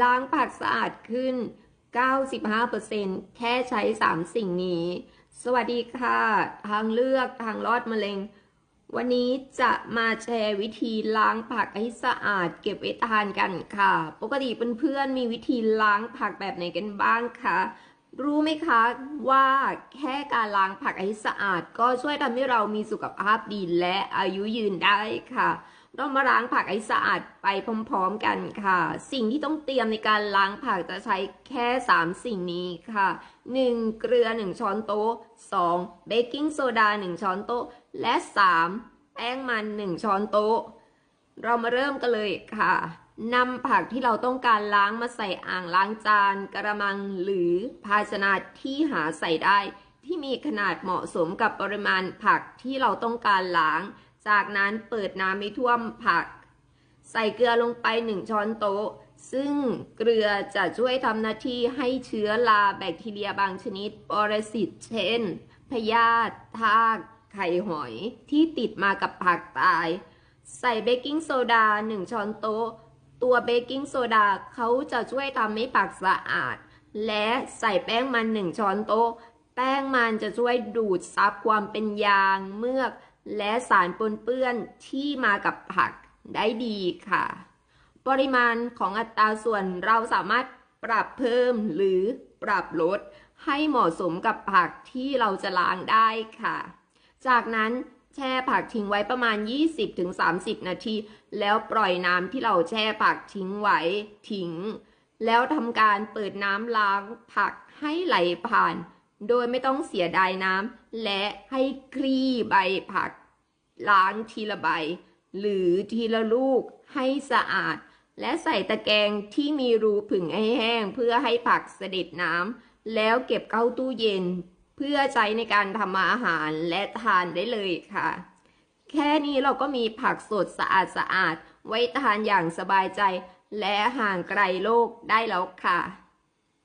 ล้างผักสะอาดขึ้น 95%แค่ใช้ 3 สิ่งนี้ สวัสดีค่ะ ทางเลือกทางรอดมะเร็ง วันนี้จะมาแชร์วิธีล้างผักให้สะอาดเก็บไว้ทานกันค่ะ ปกติเพื่อนๆมีวิธีล้างผักแบบไหนกันบ้างคะรู้ไหมคะว่าแค่การล้างผักให้สะอาด ก็ช่วยทำให้เรามีสุขภาพดีและอายุยืนได้ค่ะ เรามาล้างผักให้สะอาดไปพร้อมๆกันค่ะ สิ่งที่ต้องเตรียมในการล้างผักจะใช้แค่ 3 สิ่งนี้ค่ะ 1. เกลือ 1 ช้อนโต๊ะ 2. เบกกิ้งโซดา 1 ช้อนโต๊ะ และ 3. แป้งมัน 1 ช้อนโต๊ะ เรามาเริ่มกันเลยค่ะนำผักที่เราต้องการล้างมาใส่อ่างล้างจานกระมังหรือภาชนะที่หาใส่ได้ ที่มีขนาดเหมาะสมกับปริมาณผักที่เราต้องการล้าง จากนั้นเปิดน้ำไม่ท่วมผัก ใส่เกลือลงไป 1 ช้อนโต๊ะ ซึ่งเกลือจะช่วยทำหน้าที่ให้เชื้อราแบคทีเรียบางชนิดปรสิตเช่น พยาธิทากไข่หอยที่ติดมากับผักตาย ใส่เบกกิ้งโซดา 1 ช้อนโต๊ะ ตัวเบกกิ้งโซดาเขาจะช่วยทำให้ผักสะอาด และใส่แป้งมัน 1 ช้อนโต๊ะ แป้งมันจะช่วยดูดซับความเป็นยางเมือก และสารปนเปื้อนที่มากับผักได้ดีค่ะ ปริมาณของอัตราส่วนเราสามารถปรับเพิ่มหรือปรับลดให้เหมาะสมกับผักที่เราจะล้างได้ค่ะ จากนั้นแช่ผักทิ้งไว้ประมาณ 20-30 นาที แล้วปล่อยน้ำที่เราแช่ผักทิ้งไว้ทิ้ง แล้วทำการเปิดน้ำล้างผักให้ไหลผ่าน โดยไม่ต้องเสียดายน้ำและให้คลี่ใบผัก ล้างทีละใบ หรือทีละลูกให้สะอาด และใส่ตะแกรงที่มีรูผึ่งให้แห้ง เพื่อให้ผักเสด็จน้ำแล้วเก็บเข้าตู้เย็น เพื่อใช้ในการทำอาหารและทานได้เลยค่ะ แค่นี้เราก็มีผักสดสะอาดสะอาดๆไว้ทานอย่างสบายใจ และห่างไกลโรคได้แล้วค่ะ